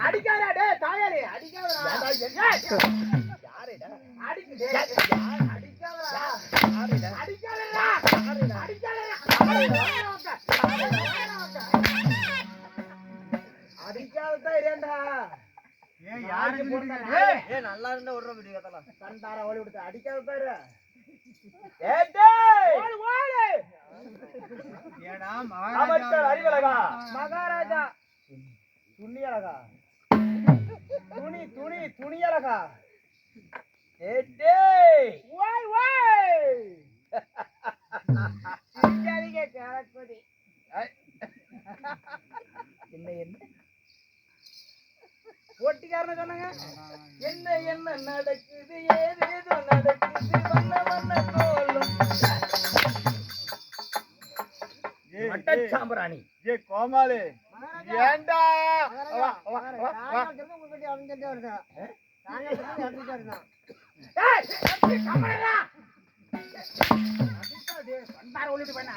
அடிக்காதடா. டேய் தாயாரே ஏய், யாருடா? அடிக்கு நல்லா இருந்தா விடுற வீடியோ கத்தலாம். ஓடி விடுத்து ஏய் டேய் ஓடு ஏடா அமைச்சர் அறிவழகா மகாராஜா. துணி அழகா துணி துணி துணி அழகா ஏய் டேய் ஓய் ஓய் சிரிக்காதீங்க கேரக்பதி என்ன என்ன? ஒட்டிக்காரன சொன்னாங்க. என்ன என்ன நடக்குது? ஏதேதோ நடக்குது. வண்ண வண்ண கோலம். ஏய், மட்ட ஏய், சாம்பிராணி. ஏய், கோமாளி. கமலடா?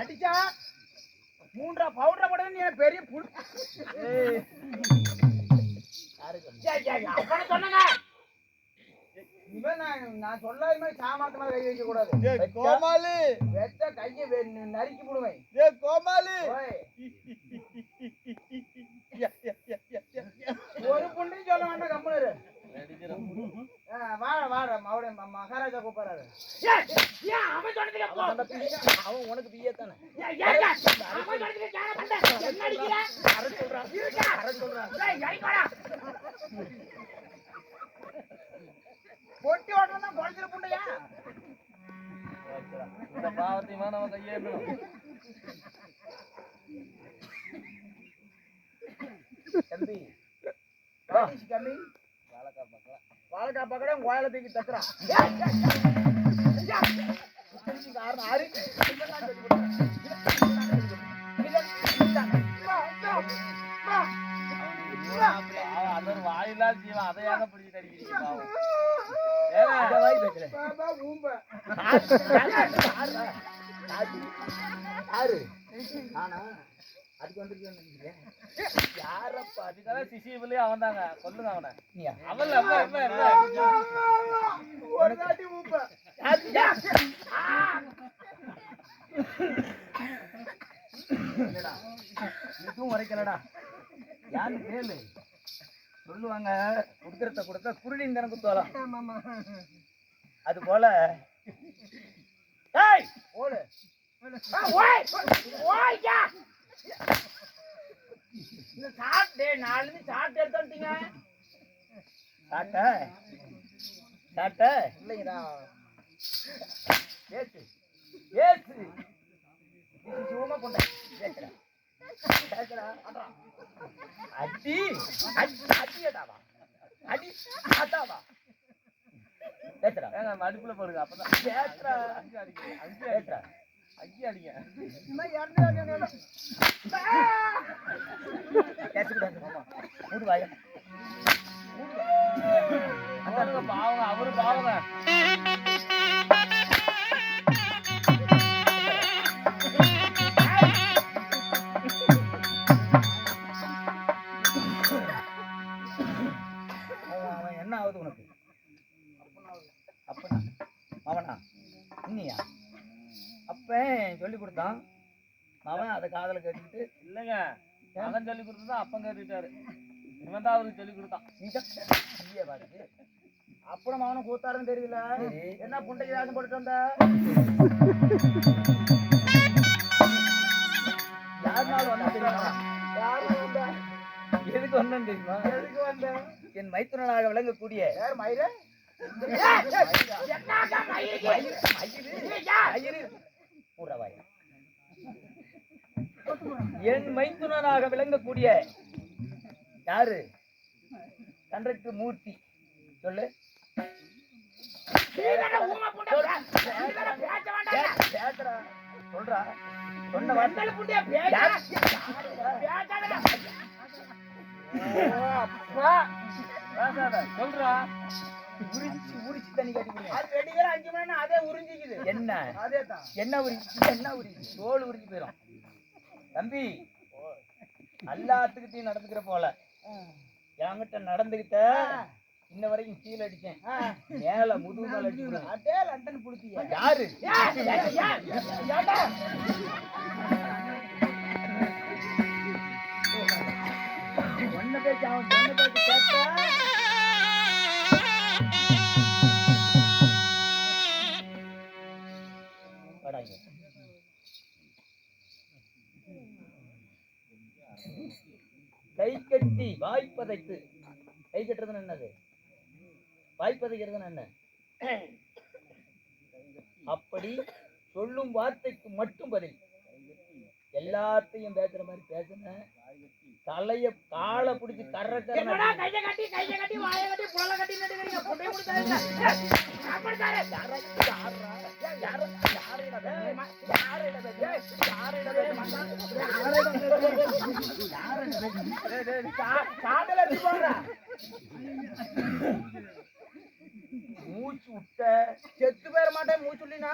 அடிச்சா? மூன்றா பவுடரை போட நீ எனக்கு பெரிய புல் நான் சொல்லாத மாதிரி சாமானத்து மேல கை வைக்க கூடாது கோமாளி வெ- நறுக்கி போடுவேன் ஏய், கோமாளி ஒரு புண்டையும் சொல்ல வேண்டாம் கம்முனு வாட வாட அவட மகாராஜா கூப்பிடுறாரு அவன் அவன் உனக்கு பிஏ தானே சொல்றான் சொல்றான் பொட்டி ஓட்டுறதா குறைச்சிட புண்டையா? இந்த பாவத்தையும் நம்ம கையேறணும் தம்பி வாழக்கா பக்கம் வாழைக்கா கோயில தூக்கி தத்துறான் காரணம் ஆறு யாரு? நானா? அதுக்கு வந்துருக்கேன் யாரப்பா? அதுக்காக சிசிபிலே அவன் தாங்க சொல்லுங்க அவனை. அவன் இதுவும் உரைக்கலடா. யாரு? கேளு. சொல்லுவாங்க குடுக்கறத கொடுத்தா குருடின் தானே குத்துவலாம் அது போல ஓடு. சாப்பிட்டு நாலு சாப்பிட்டு எடுத்துட்டீங்க சாட்ட சாட்ட இல்லைங்கடா. ஏத்து இது சும்மா கொண்ட கேக்குறா அடி அடி அடியடாவா அடி அதாவா? கேக்குறா ஏங்க மடுப்புல போடுங்க அப்பதான். கேக்குறா அங்க அடிங்க அங்க கேக்குறா அங்க அடிங்க. கேட்டுக்கிட்டாங்க மாமா. மூடு வாயா. அந்த பாவங்க அவரு பாவங்க. அவன் அதை காதல கேட்டுக்கிட்டு இல்லைங்க. அவன் சொல்லி கொடுத்தா அப்பன் கேட்டுக்கிட்டாரு. இவன் தான் அவருக்கு சொல்லி கொடுத்தான். நீ தான். ஐயே பாரு. அப்புறம் அவனும் கூத்தாருன்னு தெரியல. என்ன புண்டைக்கு வேஷம் போட்டுட்டு வந்த? யாருனாலும் வந்தா தெரியுமா? யாரு வந்த எதுக்கு வந்தேன் தெரியுமா? எதுக்கு வந்த என் மைத்துனனாக விளங்கக்கூடிய யார்? மயிறு என் மைத்துனனாக விளங்கக்கூடிய யாரு? கன்றைக்கு மூர்த்தி. சொல்லு. சொல்றா. சொன்ன சொல்றா. உரிச்சு உரிச்சு தண்ணி கட்டி அது ரெண்டு பேரும் அஞ்சு மணி நேரம் அதே உறிஞ்சிக்குது. என்ன? அதே தான் என்ன உரிச்சு என்ன உரிச்சு தோல் உரிச்சு போயிடும் தம்பி எல்லாத்துக்கிட்டையும் நடந்துக்கிற போல. என்கிட்ட நடந்துகிட்ட இன்ன வரைக்கும் கீழே அடிச்சேன். மேல முதுகு மேல அடிச்சு. அதே லண்டன் புளுத்தியா யாரு? ஒன்ன பேச்சு அவன் பேச்சு பதைத்து கை கட்டுறதுன்னு என்னது? வாய்ப்பதைக்கிறதுன்னு என்ன? அப்படி சொல்லும் வார்த்தைக்கு மட்டும் பதில். எல்லாத்தையும் பேசுற மாதிரி பேசுன தலைய காலை பிடிச்சி என்னடா கையை கட்டி கையை கட்டி வாயை கட்டி புலல கட்டி அடி மூச்சு விட்ட செத்து போயிட மாட்டேன் மூச்சுள்ளினா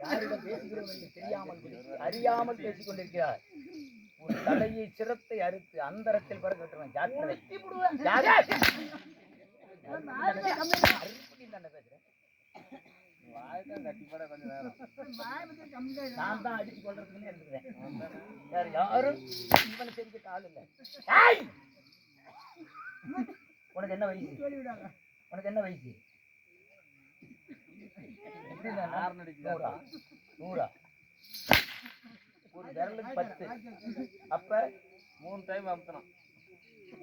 யாரிடம் பேசுகிறோம் என்று தெரியாமல் அறியாமல் பேசிக் கொண்டிருக்கிறார் ஒரு தலையை சிரத்தை அறுத்து அந்தரத்தில் பறக்க விட்டுருவேன். ஜாக்கிரதை. பேசுறேன். நான் தான். அடிச்சு கொள்றதுக்குன்னு இருக்கிறேன் வேற யாரும் இவனை தெரிஞ்சுக்க ஆள் இல்ல! உனக்கு என்ன வயசு? உனக்கு என்ன வயசு? நூறா? நூறா? ஒரு விரலுக்கு பத்து. அப்ப மூணு டைம் அமுத்தணும்.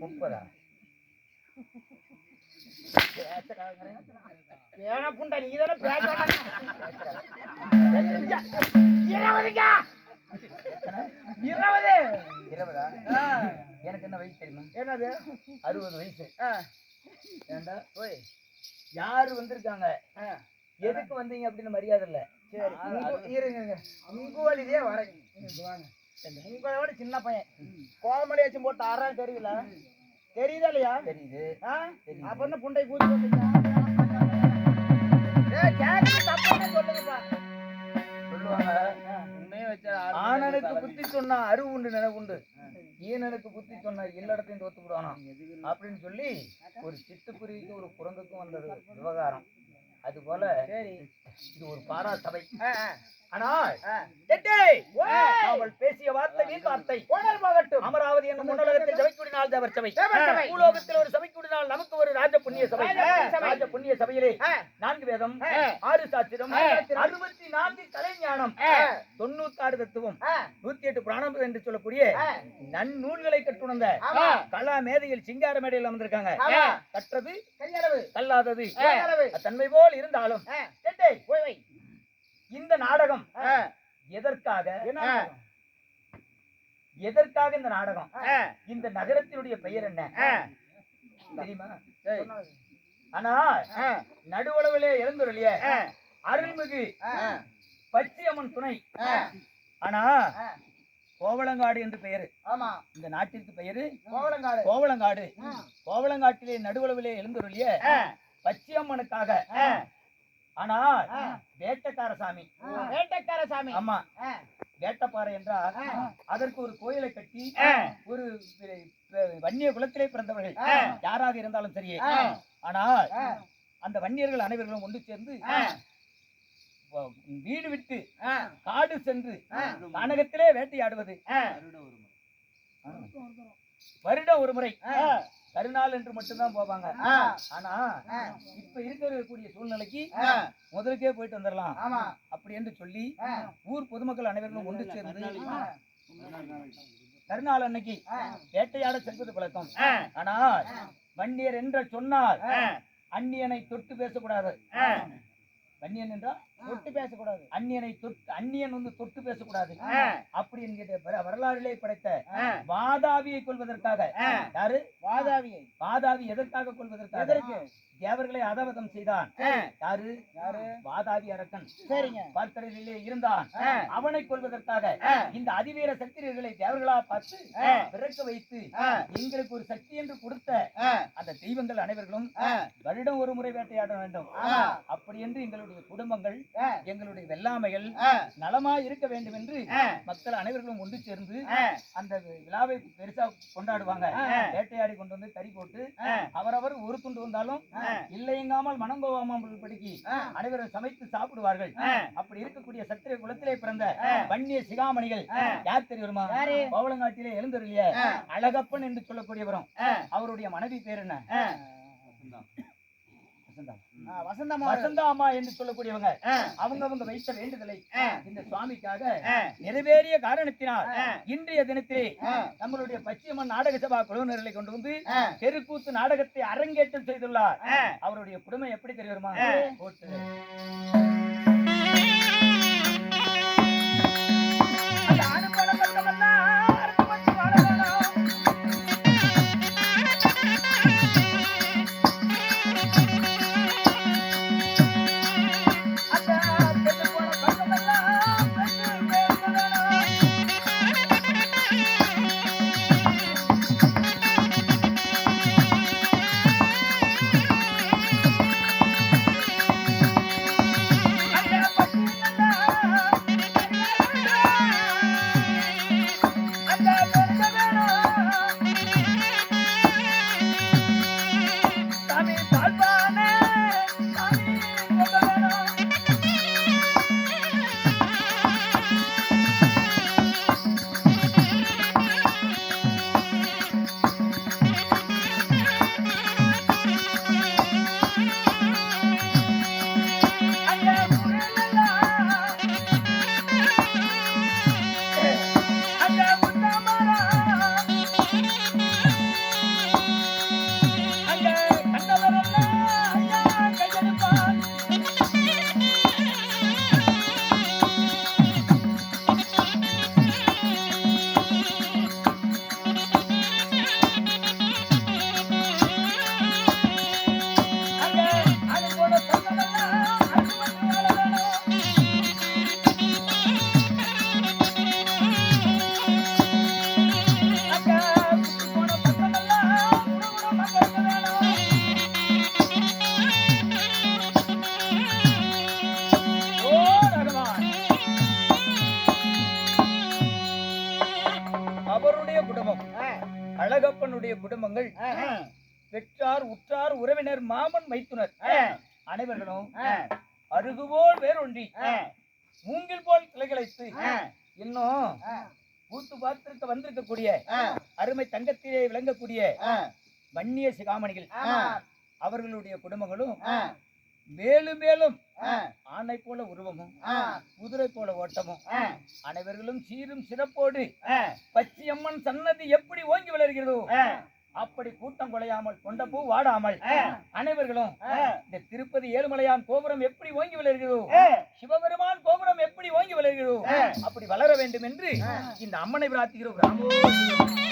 முப்பதா. ஏனா புண்டை நீ தானே பேச இருபதுங்க இருபது. இருபதா? எனக்கு என்ன வயசு தெரியுமா? என்னது? அறுபது வயசு. ஏண்டா? ஓய் யாரு வந்திருக்காங்க. எதுக்கு வந்தீங்க அப்படின்னு மரியாதை இல்ல. சரி இருங்க. உங்க வரேன். விட சின்ன பையன். கோமடி வச்சு போட்டு தெரியல தெரியுதா இல்லையா? தெரியுது. அப்ப என்ன புண்டை கூத்தி ஆணனுக்கு புத்தி சொன்னா அறிவு உண்டு நினைவுண்டு ஈனனுக்கு புத்தி சொன்னா இல்லடத்தையும் தோத்து விடுவானா அப்படின்னு சொல்லி ஒரு சிட்டுக்குருவிக்கு ஒரு குரங்குக்கும் வந்தது விவகாரம். அது போல இது ஒரு பாரா சபை. ஆனால். அவள் பேசிய வார்த்தை வீண் வார்த்தை அமராவதி என்னும் முன்னலகத்தில் கூடினால் தேவர் சபை. பூலோகத்தில் ஒரு சபை கூடினால் நமக்கு ஒரு ராஜ புண்ணிய சபை. ராஜ புண்ணிய சபையிலே நான்கு வேதம். ஆறு சாஸ்திரம் ஆறு. அறுபத்தி நான்கு கலைஞானம் ஆ. தொண்ணூத்தாறு தத்துவம் ஆ, நூத்தி எட்டு புராணம் என்று சொல்லக்கூடிய. நன்னூல்களை கற்றுணர்ந்த ஆமா. கலா மேதையில் சிங்கார மேடையில் அமர்ந்திருக்காங்க. கற்றது கல்லாதது. தன்மை போல் இருந்தாலும் இந்த நாடகம் எதற்காக எதற்காக இந்த நாடகம்? இந்த நகரத்தினுடைய பெயர் என்ன. தெரியுமா. ஆனா நடுவளவிலே ஆ, அருள்மிகு பச்சையம்மன் துணை. ஆனா ஆ. கோவளங்காடு என்று பெயரு. ஆமா. இந்த நாட்டிற்கு பெயரு கோவலங்காடு கோவளங்காடு. ஆ, கோவளங்காட்டிலே நடுவளவிலே எழுந்துருளிய பச்சையம்மனுக்காக. ஆனா. வேட்டக்கார சாமி வேட்டைக்கார சாமி ஆமா. வேட்டப்பாறை என்றால். அதற்கு ஒரு கோயிலை கட்டி. ஒரு வன்னிய குலத்திலே பிறந்தவர்கள். யாராக இருந்தாலும் சரியே. ஆனால் அந்த வன்னியர்கள் அனைவர்களும் ஒன்று சேர்ந்து வீடு விட்டு காடு சென்று. கனகத்திலே வேட்டையாடுவது வருடம் ஒரு முறை ஆ. கருநாள் என்று மட்டும்தான் போவாங்க. ஆனா. இப்ப இருக்கக்கூடிய சூழ்நிலைக்கு. முதலுக்கே போயிட்டு வந்துடலாம் அப்படி என்று சொல்லி ஊர் பொதுமக்கள் அனைவரும் ஒன்று சேர்ந்து. கருநாள் அன்னைக்கு. வேட்டையாட செல்வது பழக்கம். ஆனால் வன்னியர் என்று சொன்னால். அந்நியனை தொட்டு பேசக்கூடாது வன்னியன் என்றால் தொட்டு பேசக்கூடாது. அந்நியனை தொட்டு அந்நியன் வந்து தொட்டு பேசக்கூடாது. அப்படி என்கிற வர- வரலாறிலே படைத்த ஆ. வாதாபியை கொள்வதற்காக. யாரு? வாதாவியை. வாதாபி எதற்காக கொள்வதற்காக? தேவர்களை அதவதம் செய்தான் யாரு யாரு வாதாபி அரக்கன் சரிங்க பார்க்கடலிலே இருந்தான். அவனை கொள்வதற்காக. இந்த அதிவீர சத்திரியர்களை தேவர்களா பார்த்து. பிறக்க வைத்து. எங்களுக்கு ஒரு சக்தி என்று கொடுத்த. அந்த தெய்வங்கள் அனைவர்களும். வருடம் ஒரு முறை வேட்டையாட வேண்டும். அப்படி என்று எங்களுடைய குடும்பங்கள். எங்களுடைய வெள்ளாமைகள் ஆ. நலமாய் இருக்க வேண்டும் என்று. மக்கள் அனைவர்களும் ஒன்று சேர்ந்து. அந்த விழாவை பெருசா கொண்டாடுவாங்க. வேட்டையாடி கொண்டு வந்து கறி போட்டு. அவரவர் ஒரு துண்டு வந்தாலும். இல்லையெங்காமல் மனங்கோவாமல் படிக்கு. அனைவரும் சமைத்து சாப்பிடுவார்கள். அப்படி இருக்கக்கூடிய சத்திரிய குலத்திலே பிறந்த. வன்னிய சிகாமணிகள். யார் தெரியுமா? பவளங்காட்டிலே எழுந்தருளிய. அழகப்பன் என்று சொல்லக்கூடியவரும். அவருடைய மனைவி பேர் என்ன. வசந்தா. ஆ, வசந்தம்மா வசந்தா அம்மா என்று சொல்லக்கூடியவங்க. அவங்க அவங்க வைத்த வேண்டுதலை. இந்த சுவாமிக்காக. நிறைவேறிய காரணத்தினால். இன்றைய தினத்திலே. நம்மளுடைய பச்சையம்மன் நாடக சபா குழுவினர்களை கொண்டு வந்து. தெருக்கூத்து நாடகத்தை அரங்கேற்றம் செய்துள்ளார். அவருடைய குடும்பம் எப்படி தெரியுமா அவருடைய குடும்பம். அழகப்பனுடைய குடும்பங்கள். பெற்றார் உற்றார் உறவினர் மாமன் மைத்துனர். அனைவர்களும் அருகுபோல் வேரொன்றி மூங்கில் போல் கிளைகளைத்து இன்னும் பூத்து பார்த்திருக்க வந்திருக்கக்கூடிய அருமை தங்கத்திலே விளங்கக்கூடிய வன்னிய சிகாமணிகள். அவர்களுடைய குடும்பங்களும் மேலும் மேலும் ஆணை போல உருவமும் குதிரை போல ஓட்டமும் அனைவர்களும் சீரும் சிறப்போடு பச்சையம்மன் சன்னதி எப்படி ஓங்கி வளர்கிறதோ அப்படி கூட்டம் குலையாமல் கொண்ட பூ வாடாமல் அனைவர்களும் இந்த திருப்பதி ஏழுமலையான் கோபுரம் எப்படி ஓங்கி வளர்கிறதோ சிவபெருமான் கோபுரம் எப்படி ஓங்கி வளர்கிறதோ அப்படி வளர வேண்டும் என்று இந்த அம்மனை பிரார்த்திக்கிறோம்.